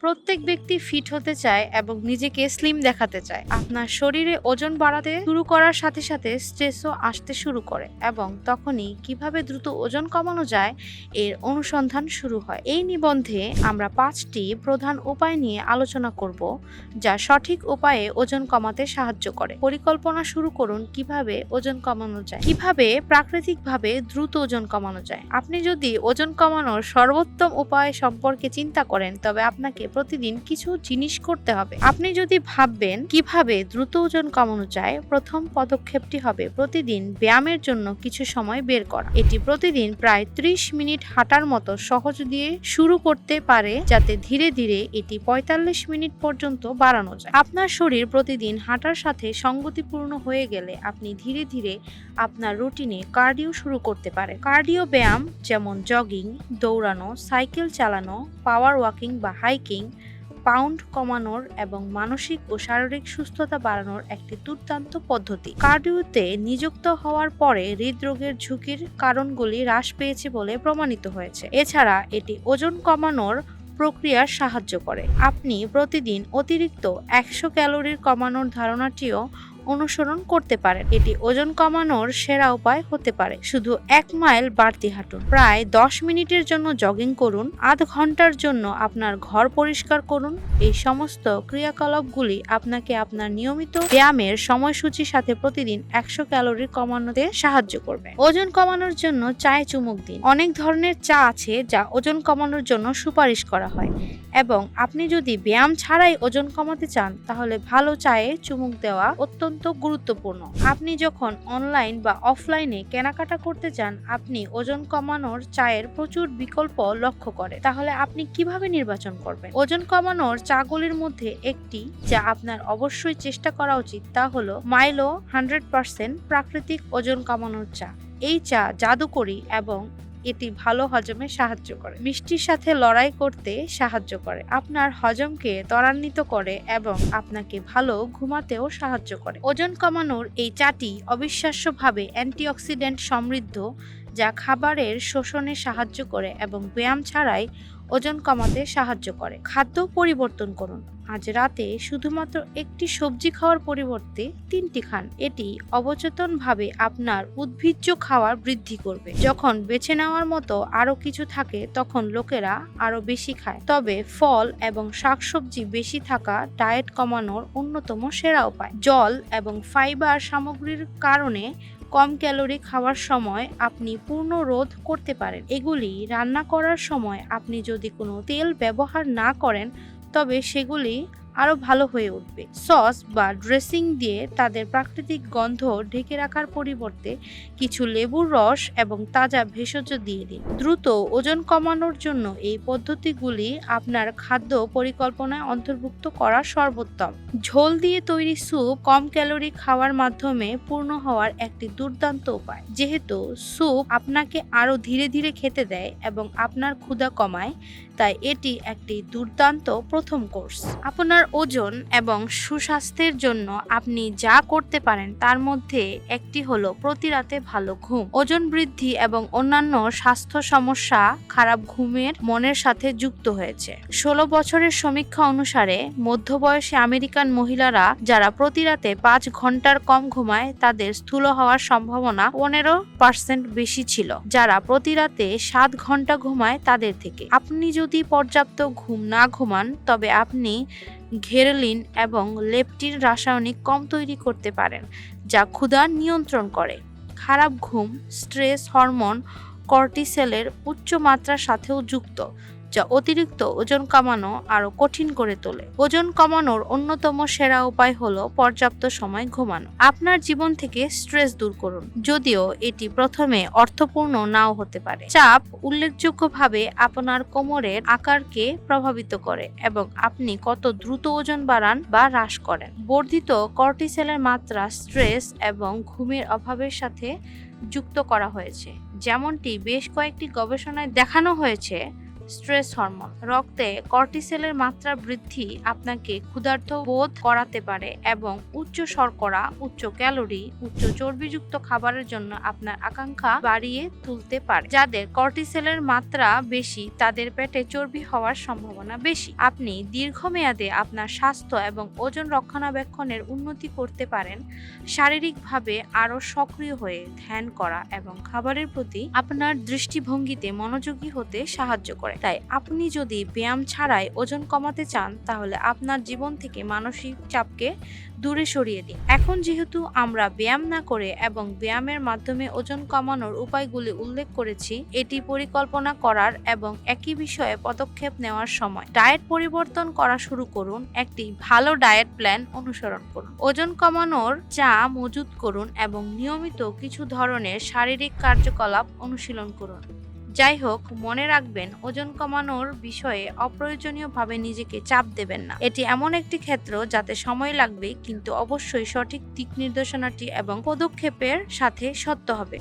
প্রত্যেক ব্যক্তি ফিট হতে চায় এবং নিজেকে স্লিম দেখাতে চায়। আপনার শরীরে ওজন বাড়াতে শুরু করার সাথে সাথে স্ট্রেসও আসতে শুরু করে এবং তখনই কীভাবে দ্রুত ওজন কমানো যায় এর অনুসন্ধান শুরু হয়। এই নিবন্ধে আমরা পাঁচটি প্রধান উপায় নিয়ে আলোচনা করব যা সঠিক উপায়ে ওজন কমাতে সাহায্য করে। পরিকল্পনা শুরু করুন কীভাবে ওজন কমানো যায়। কীভাবে প্রাকৃতিকভাবে দ্রুত ওজন কমানো যায়। আপনি যদি ওজন কমানোর সর্বোত্তম উপায় সম্পর্কে চিন্তা করেন, তবে আপনাকে প্রতিদিন কিছু জিনিস করতে হবে। আপনি যদি ভাববেন কীভাবে দ্রুত ওজন কমানো যায়, প্রথম পদক্ষেপটি হবে প্রতিদিন ব্যায়ামের জন্য কিছু সময় বের করা। এটি প্রতিদিন প্রায় ত্রিশ মিনিট হাঁটার মতো সহজ দিয়ে শুরু করতে পারে, যাতে ধীরে ধীরে এটি পঁয়তাল্লিশ মিনিট পর্যন্ত বাড়ানো যায়। আপনার শরীর প্রতিদিন হাঁটার সাথে সঙ্গতিপূর্ণ হয়ে গেলে আপনি ধীরে ধীরে আপনার রুটিনে কার্ডিও শুরু করতে পারেন। কার্ডিও ব্যায়াম যেমন জগিং, দৌড়ানো, সাইকেল চালানো, পাওয়ার ওয়াকিং বা হাইকিং পাউন্ড কমানোর এবং মানসিক ও শারীরিক সুস্থতা বাড়ানোর একটি দুর্দান্ত পদ্ধতি। কার্ডিওতে নিযুক্ত হওয়ার পরে হৃদরোগের ঝুঁকির কারণগুলি হ্রাস পেয়েছে বলে প্রমাণিত হয়েছে। এছাড়া এটি ওজন কমানোর প্রক্রিয়ার সাহায্য করে। আপনি প্রতিদিন অতিরিক্ত একশো ক্যালোরির কমানোর ধারণাটিও অনুসরণ করতে পারেন। এটি ওজন কমানোর সেরা উপায় হতে পারে। শুধু এক মাইল বাড়তি হাঁটুন। প্রায় দশ মিনিটের জন্য জগিং করুন। আধ ঘণ্টার জন্য আপনার ঘর পরিষ্কার করুন। এই সমস্ত ক্রিয়াকলাপগুলি আপনাকে আপনার নিয়মিত ব্যায়ামের সময়সূচির সাথে প্রতিদিন একশো ক্যালোরি কমানোতে সাহায্য করবে। ওজন কমানোর জন্য চায়ে চুমুক দিন। অনেক ধরনের চা আছে যা ওজন কমানোর জন্য সুপারিশ করা হয় এবং আপনি যদি ব্যায়াম ছাড়াই ওজন কমাতে চান, তাহলে ভালো চায়ে চুমুক দেওয়া অত্যন্ত গুরুত্বপূর্ণ। আপনি যখন অনলাইন বা অফলাইনে কেনাকাটা করতে চান, আপনি ওজন কমানোর চায়ের প্রচুর বিকল্প লক্ষ্য করে। তাহলে আপনি কীভাবে নির্বাচন করবেন? ওজন কমানোর চাগুলির মধ্যে একটি যা আপনার অবশ্যই চেষ্টা করা উচিত তা হলো মাইলো হান্ড্রেড পার্সেন্ট প্রাকৃতিক ওজন কমানোর চা। এই চা জাদুকরি এবং এটি ভালো হজমে সাহায্য করে। মিষ্টির সাথে লড়াই করতে সাহায্য করে। আপনার হজমকে ত্বরান্বিত করে এবং আপনাকে ভালো ঘুমাতেও সাহায্য করে। ওজন কমানোর এই চাটি অবিশ্বাস্যভাবে অ্যান্টিঅক্সিডেন্ট সমৃদ্ধ, যা খাবারের শোষণে সাহায্য করে এবং ব্যায়াম ছাড়াই ওজন কমাতে সাহায্য করে। খাদ্য পরিবর্তন করুন। আজ রাতে শুধুমাত্র একটি সবজি খাওয়ার পরিবর্তে তিনটি খান। এটি অবচেতনভাবে আপনার উদ্ভিজ্জ খাওয়ার বৃদ্ধি করবে। যখন বেছে নেওয়ার মতো আরও কিছু থাকে, তখন লোকেরা আরও বেশি খায়। তবে ফল এবং শাকসবজি বেশি থাকা ডায়েট কমানোর অন্যতম সেরা উপায়। জল এবং ফাইবার সামগ্রীর কারণে কম ক্যালোরি খাওয়ার সময় আপনি পূর্ণ রোধ করতে পারেন। এগুলি রান্না করার সময় আপনি যদি কোনো তেল ব্যবহার না করেন, তবে সেগুলি আরও ভালো হয়ে উঠবে। সস বা ড্রেসিং দিয়ে তাদের প্রাকৃতিক গন্ধ ঢেকে রাখার পরিবর্তে কিছু লেবুর রস এবং তাজা ভেষজ দিয়ে দিন। দ্রুত ওজন কমানোর জন্য এই পদ্ধতিগুলি আপনার খাদ্য পরিকল্পনায় অন্তর্ভুক্ত করা সর্বোত্তম। ঝোল দিয়ে তৈরি স্যুপ কম ক্যালোরি খাওয়ার মাধ্যমে পূর্ণ হওয়ার একটি দুর্দান্ত উপায়। যেহেতু স্যুপ আপনাকে আরও ধীরে ধীরে খেতে দেয় এবং আপনার ক্ষুধা কমায়, তাই এটি একটি দুর্দান্ত প্রথম কোর্স। আপনার ওজন এবং সুস্বাস্থ্যের জন্য আপনি যা করতে পারেন তার মধ্যে একটি হলো প্রতি রাতে ভালো ঘুম। ওজন বৃদ্ধি এবং অন্যান্য স্বাস্থ্য সমস্যা খারাপ ঘুমের মনের সাথে যুক্ত হয়েছে। ষোলো বছরের সমীক্ষা অনুসারে মধ্যবয়সী আমেরিকান মহিলারা যারা প্রতি রাতে পাঁচ ঘণ্টার কম ঘুমায়, তাদের স্থূল হওয়ার সম্ভাবনা পনেরো পার্সেন্ট বেশি ছিল। যারা প্রতি রাতে সাত ঘণ্টা ঘুমায়, তাদের থেকে। আপনি যদি পর্যাপ্ত ঘুম না ঘুমান, তবে আপনি ঘেরলিন এবং লেপটিন রাসায়নিক কম তৈরি করতে পারেন, যা ক্ষুধা নিয়ন্ত্রণ করে। খারাপ ঘুম, স্ট্রেস হরমোন, কর্টিসেলের উচ্চ মাত্রার সাথেও যুক্ত। যা অতিরিক্ত ওজন কমানো আরও কঠিন করে তোলে। ওজন কমানোর অন্যতম সেরা উপায় হলো পর্যাপ্ত সময় ঘুমানো। আপনার জীবন থেকে স্ট্রেস দূর করুন, যদিও এটি প্রথমে অর্থপূর্ণ নাও হতে পারে। চাপ উল্লেখযোগ্যভাবে আপনার কোমরের আকারকে প্রভাবিত করে এবং আপনি কত দ্রুত ওজন বাড়ান বা হ্রাস করেন। বর্ধিত কর্টিসেলের মাত্রা স্ট্রেস এবং ঘুমের অভাবের সাথে যুক্ত করা হয়েছে। যেমনটি বেশ কয়েকটি গবেষণায় দেখানো হয়েছে স্ট্রেস হরমোন। রক্তে কর্টিসেলের মাত্রা বৃদ্ধি আপনাকে ক্ষুধার্ত বোধ করাতে পারে এবং উচ্চ শর্করা, উচ্চ ক্যালোরি, উচ্চ চর্বিযুক্ত খাবারের জন্য আপনার আকাঙ্ক্ষা বাড়িয়ে তুলতে পারে। যাদের কর্টিসেলের মাত্রা বেশি, তাদের পেটে চর্বি হওয়ার সম্ভাবনা বেশি। আপনি দীর্ঘমেয়াদে আপনার স্বাস্থ্য এবং ওজন রক্ষণাবেক্ষণের উন্নতি করতে পারেন। শারীরিকভাবে আরও সক্রিয় হয়ে ধ্যান করা এবং খাবারের প্রতি আপনার দৃষ্টিভঙ্গিতে মনোযোগী হতে সাহায্য করে। তাই আপনি যদি ব্যায়াম ছাড়াই ওজন কমাতে চান, তাহলে আপনার জীবন থেকে মানসিক চাপকে দূরে সরিয়ে দিন। এখন যেহেতু আমরা ব্যায়াম না করে এবং ব্যায়ামের মাধ্যমে ওজন কমানোর উপায়গুলি উল্লেখ করেছি, এটি পরিকল্পনা করার এবং একই বিষয়ে পদক্ষেপ নেওয়ার সময়। ডায়েট পরিবর্তন করা শুরু করুন, একটি ভালো ডায়েট প্ল্যান অনুসরণ করুন। ওজন কমানোর চা মজুত করুন এবং নিয়মিত কিছু ধরনের শারীরিক কার্যকলাপ অনুশীলন করুন। যাই হোক, মনে রাখবেন, ওজন কমানোর বিষয়ে অপ্রয়োজনীয়ভাবে নিজেকে চাপ দেবেন না। এটি এমন একটি ক্ষেত্র যাতে সময় লাগবে, কিন্তু অবশ্যই সঠিক দিক নির্দেশনাটি এবং পদক্ষেপের সাথে সত্য হবে।